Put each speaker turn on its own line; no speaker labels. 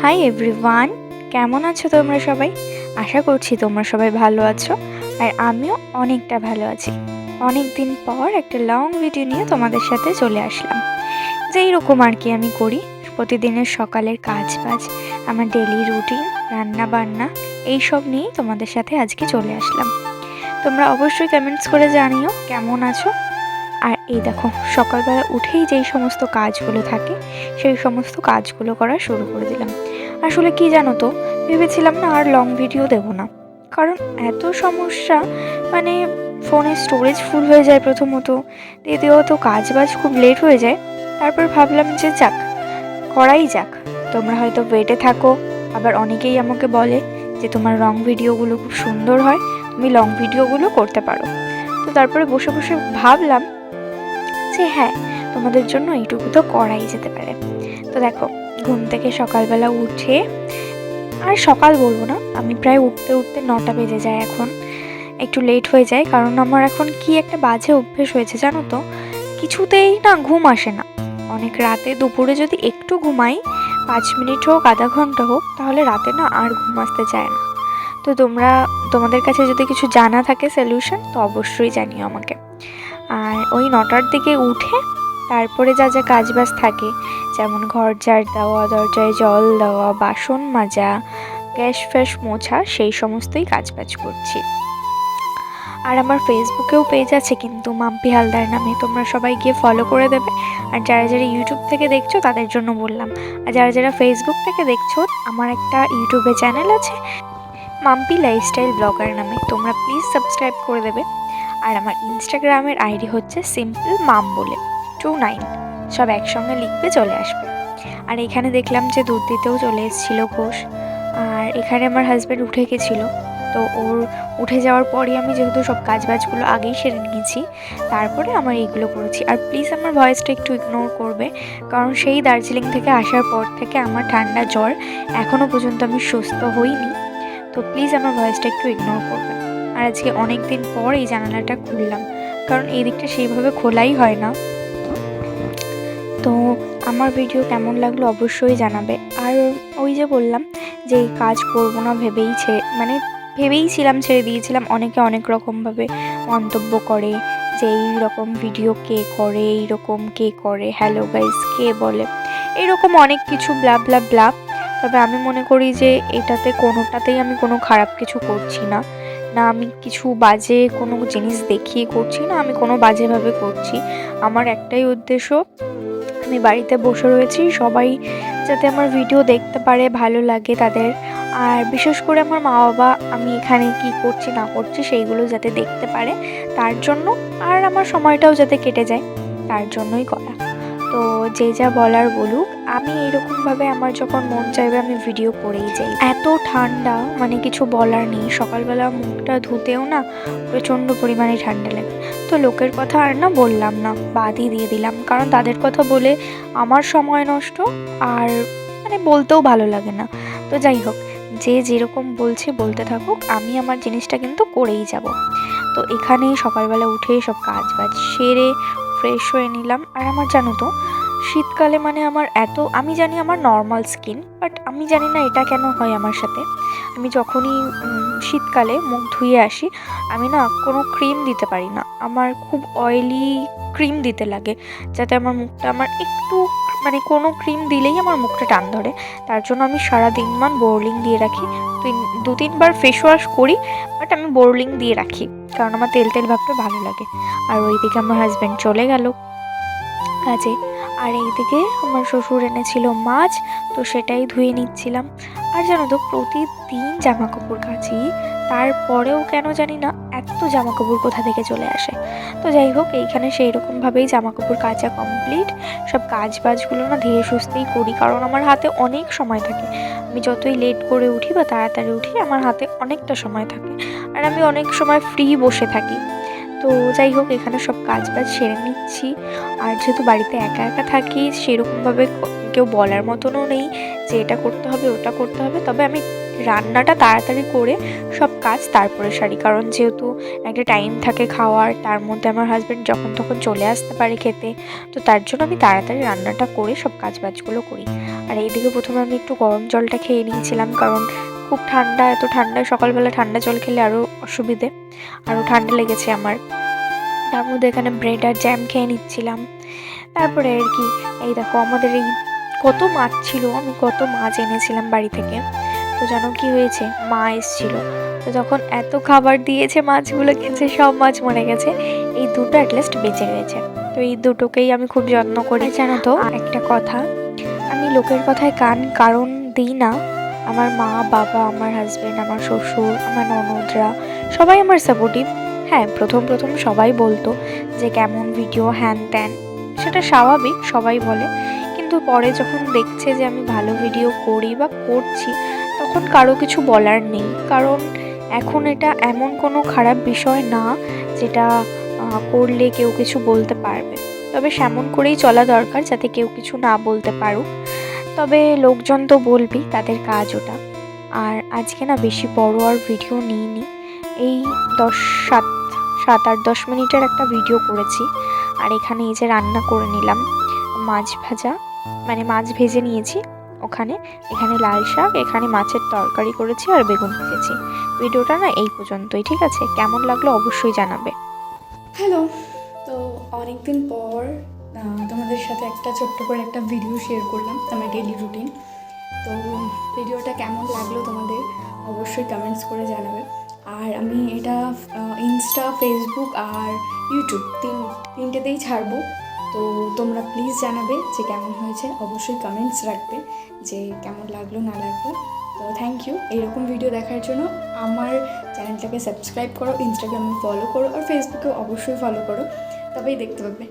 Hi everyone কেমন আছো তোমরা সবাই? আশা করছি তোমরা সবাই ভালো আছো, আর আমিও অনেকটা ভালো আছি। অনেক দিন পর একটা লং ভিডিও নিয়ে তোমাদের সাথে চলে আসলাম। যেই রকম আর কি আমি করি, প্রতিদিনের সকালের কাজ বাজ আমার ডেলি রুটিন রান্না বান্না এইসব নিয়েই তোমাদের সাথে আজকে চলে আসলাম। তোমরা অবশ্যই কমেন্টস করে জানিও, কেমন আছো? আর এই দেখো, সকালবেলা উঠেই যেই সমস্ত কাজগুলো থাকে, সেই সমস্ত কাজগুলো করা শুরু করে দিলাম। আসলে কি জানো তো, ভেবেছিলাম না আর লং ভিডিও দেব না। কারণ এত সমস্যা মানে ফোনের স্টোরেজ ফুল হয়ে যায় প্রথমত, দ্বিতীয়ত কাজ বাজ খুব লেট হয়ে যায়। তারপর ভাবলাম যে যাক, করাই যাক। তোমরা হয়তো ওয়েটে থাকো, আবার অনেকেই আমাকে বলে যে তোমার লং ভিডিওগুলো খুব সুন্দর হয়, তুমি লং ভিডিওগুলো করতে পারো। তো তারপরে বসে বসে ভাবলাম যে হ্যাঁ তোমাদের জন্য এইটুকু তো করাই যেতে পারে। তো দেখো, ঘুম থেকে সকালবেলা উঠে, আর সকাল বলব না, আমি প্রায় উঠতে উঠতে নটা বেজে যায় এখন। একটু লেট হয়ে যায়, কারণ আমার এখন কি একটা বাজে অভ্যেস হয়েছে জানো তো? কিছুতেই না ঘুম আসে না। অনেক রাতে দুপুরে যদি একটু ঘুমাই, পাঁচ মিনিট হোক, আধা ঘণ্টা হোক, তাহলে রাতে না আর ঘুম আসতে চায় না। তো তোমরা, তোমাদের কাছে যদি কিছু জানা থাকে সলিউশন তো অবশ্যই জানিও আমাকে। আর ওই নটার দিকে উঠে তারপরে যা যা কাজবাজ থাকে, যেমন ঘর ঝাড় দেওয়া, দরজায় জল দেওয়া, বাসন মাজা, গ্যাস ফ্যাস মোছা, সেই সমস্তই কাজবাজ করছি। আর আমার ফেসবুকেও পেজ আছে কিন্তু মাম্পি হালদার নামে, তোমরা সবাই গিয়ে ফলো করে দেবে। আর যারা যারা ইউটিউব থেকে দেখছ, তাদের জন্য বললাম। আর যারা যারা ফেসবুক থেকে দেখছ, আমার একটা ইউটিউবে চ্যানেল আছে, মাম্পি লাইফস্টাইল ব্লগার নামে, তোমরা প্লিজ সাবস্ক্রাইব করে দেবে। আর আমার ইনস্টাগ্রামের আইডি হচ্ছে সিম্পল মাম বলে টু নাইন সব একসঙ্গে লিখবে, চলে আসবে। আর এখানে দেখলাম যে দুধ দিতেও চলে এসেছিল ঘোষ। আর এখানে আমার হাজব্যান্ড উঠে গেছিল। তো ওর উঠে যাওয়ার পরই আমি যেহেতু সব কাজ বাজগুলো আগেই সেরে নিয়েছি, তারপরে আমার এইগুলো করেছি। আর প্লিজ আমার ভয়েসটা একটু ইগনোর করবে, কারণ সেই দার্জিলিং থেকে আসার পর থেকে আমার ঠান্ডা জ্বর এখনও পর্যন্ত আমি সুস্থ হইনি। তো প্লিজ আমার ভয়েসটা একটু ইগনোর করবে। আর আজকে অনেক দিন পর এই জানালাটা খুললাম। কারণ এই দিকটা সেইভাবে খোলাই হয় না। তো আমার ভিডিও কেমন লাগল অবশ্যই জানাবে। আর ওই যে বললাম যে এই কাজ করব না ভেবেই ছে- মানে ভেবেই ছিলাম ছেড়ে দিয়েছিলাম। অনেকে অনেক রকমভাবে মন্তব্য করে যে এই রকম ভিডিও কে করে এই রকম কে করে, হ্যালো গাইস কে বলে। এরকম অনেক কিছু ব্লা ব্লা ব্লা। তবে আমি মনে করি যে এটাতে কোনোটাতেই আমি কোনো খারাপ কিছু করছি না। না, আমি কিছু বাজে কোনো জিনিস দেখিয়ে করছি না, আমি কোনো বাজেভাবে করছি। আমার একটাই উদ্দেশ্য, আমি বাড়িতে বসে রয়েছি, সবাই যাতে আমার ভিডিও দেখতে পারে, ভালো লাগে তাদের। আর বিশেষ করে আমার মা বাবা, আমি এখানে কি করছি, না করছি, সেইগুলো যাতে দেখতে পারে, তার জন্য। আর আমার সময়টাও যাতে কেটে যায়, তার জন্যই করা তো যে যা বলার বলুক, আমি এরকমভাবে আমার যখন মন চাইবে আমি ভিডিও করেই যাই। এত ঠান্ডা মানে কিছু বলার নেই। সকালবেলা মুখটা ধুতেও না প্রচণ্ড পরিমাণে ঠান্ডা লাগে। তো লোকের কথা আর না বললাম না, বাদই দিয়ে দিলাম। কারণ তাদের কথা বলে আমার সময় নষ্ট আর মানে বলতেও ভালো লাগে না। তো যাই হোক, যে যেরকম বলছে বলতে থাকুক, আমি আমার জিনিসটা কিন্তু করেই যাব। তো এখানেই সকালবেলা উঠে সব কাজ বাজ সেরে ফ্রেশ হয়ে নিলাম। আর আমার জানো তো, শীতকালে মানে আমার এত, আমি জানি আমার নর্মাল স্কিন বাট আমি জানি না এটা কেন হয় আমার সাথে। আমি যখনই শীতকালে মুখ ধুয়ে আসি, আমি না কোনো ক্রিম দিতে পারি না। আমার খুব অয়েলি ক্রিম দিতে লাগে, যাতে আমার মুখটা আমার একটু মানে কোনো ক্রিম দিলেই আমার মুখটা টান ধরে। তার জন্য আমি সারা দিনমান বোরলিং দিয়ে রাখি। দু তিনবার ফেস ওয়াশ করি বাট আমি বোরলিং দিয়ে রাখি। কারণ আমার তেল তেল ভাবটা ভালো লাগে। আর ওইদিকে আমার হাজব্যান্ড চলে গেল। কাজে, আর এইদিকে আমার শ্বশুর এনেছিল মাছ, তো সেটাই ধুয়ে নিচ্ছিলাম। আর জানো তো, প্রতিদিন জামা কাপড় কাচি, তারপরেও কেন জানি না, এত জামা কাপড় কোথা থেকে চলে আসে। তো যাই হোক, এইখানে সেই রকমভাবেই জামা কাপড় কাচা কমপ্লিট সব কাজ বাজগুলো না ধীরে সুস্থেই করি, কারণ আমার হাতে অনেক সময় থাকে। আমি যতই লেট করে উঠি বা তাড়াতাড়ি উঠি, আমার হাতে অনেকটা সময় থাকে। আর আমি অনেক সময় ফ্রি বসে থাকি। তো যাই হোক, এখানে সব কাজ বাজ সেরে নিচ্ছি। আর যেহেতু বাড়িতে একা একা থাকি, সেরকমভাবে কেউ বলার মতনও নেই যে এটা করতে হবে, ওটা করতে হবে। তবে আমি রান্নাটা তাড়াতাড়ি করে সব কাজ তারপরে সারি। কারণ যেহেতু একটা টাইম থাকে খাওয়ার, তার মধ্যে আমার হাজব্যান্ড যখন তখন চলে আসতে পারে খেতে, তো তার জন্য আমি তাড়াতাড়ি রান্নাটা করে সব কাজ বাজগুলো করি। আর এইদিকে প্রথমে আমি একটু গরম জলটা খেয়ে নিয়েছিলাম, কারণ খুব ঠান্ডা, এত ঠান্ডায় সকালবেলা ঠান্ডা জল খেলে আরও অসুবিধে আরও ঠান্ডা লেগেছে আমার। তার মধ্যে এখানে ব্রেড আর জ্যাম খেয়ে নিচ্ছিলাম। তারপরে আর কি, এই দেখো আমাদের এই কত মাছ ছিল, আমি কত মাছ এনেছিলাম বাড়ি থেকে। তো জানো কি হয়েছে? মা এসছিল। তো যখন এত খাবার দিয়েছে মাছগুলো খেয়েছে সব মাছ মরে গেছে, এই দুটো অ্যাটলিস্ট বেঁচে গেছে তো এই দুটোকেই আমি খুব যত্ন করি। জানো তো একটা কথা, আমি লোকের কথায় কান কারণ দিই না। আমার মা, বাবা, আমার হাজব্যান্ড আমার শ্বশুর, আমার ননদরা, সবাই আমার সাপোর্টিভ হ্যাঁ প্রথম প্রথম সবাই বলতো যে কেমন ভিডিও হ্যান ত্যান, সেটা স্বাভাবিক, সবাই বলে। কিন্তু পরে যখন দেখছে যে আমি ভালো ভিডিও করি বা করছি তখন কারও কিছু বলার নেই। কারণ এখন এটা এমন কোনো খারাপ বিষয় না যেটা করলে কেউ কিছু বলতে পারবে। তবে সেমন করেই চলা দরকার যাতে কেউ কিছু না বলতে পারুক। তবে লোকজন তো বলবেই তাদের কাজ ওটা। আর আজকে না বেশি বড় আর ভিডিও নিইনি। এই দশ সাত সাত আট দশ মিনিটের একটা ভিডিও করেছি। আর এখানে এই যে রান্না করে নিলাম। মাছ ভাজা মানে মাছ ভেজে নিয়েছি। ওখানে। এখানে লাল শাক, এখানে মাছের তরকারি করেছি আর বেগুন ভেজেছি। ভিডিওটা না এই পর্যন্তই, ঠিক আছে? কেমন লাগল অবশ্যই জানাবে।
হ্যালো, তো অনেক দিন পর তোমাদের সাথে একটা ছোট্ট করে একটা ভিডিও শেয়ার করলাম, আমার ডেলি রুটিন তো ভিডিওটা কেমন লাগল তোমাদের, অবশ্যই কমেন্টস করে জানাবে। আর আমি এটা ইনস্টা ফেসবুক আর ইউটিউব তিন, তিনটেতেই ছাড়বো। তো তোমরা প্লিজ জানাবে যে কেমন হয়েছে। অবশ্যই কমেন্টস রাখবে যে কেমন লাগল, না লাগল। তো থ্যাংক ইউ এইরকম ভিডিও দেখার জন্য আমার চ্যানেলটাকে সাবস্ক্রাইব করো ইনস্টাগ্রামে ফলো করো, আর ফেসবুকেও অবশ্যই ফলো করো। তবেই দেখতে পাবে।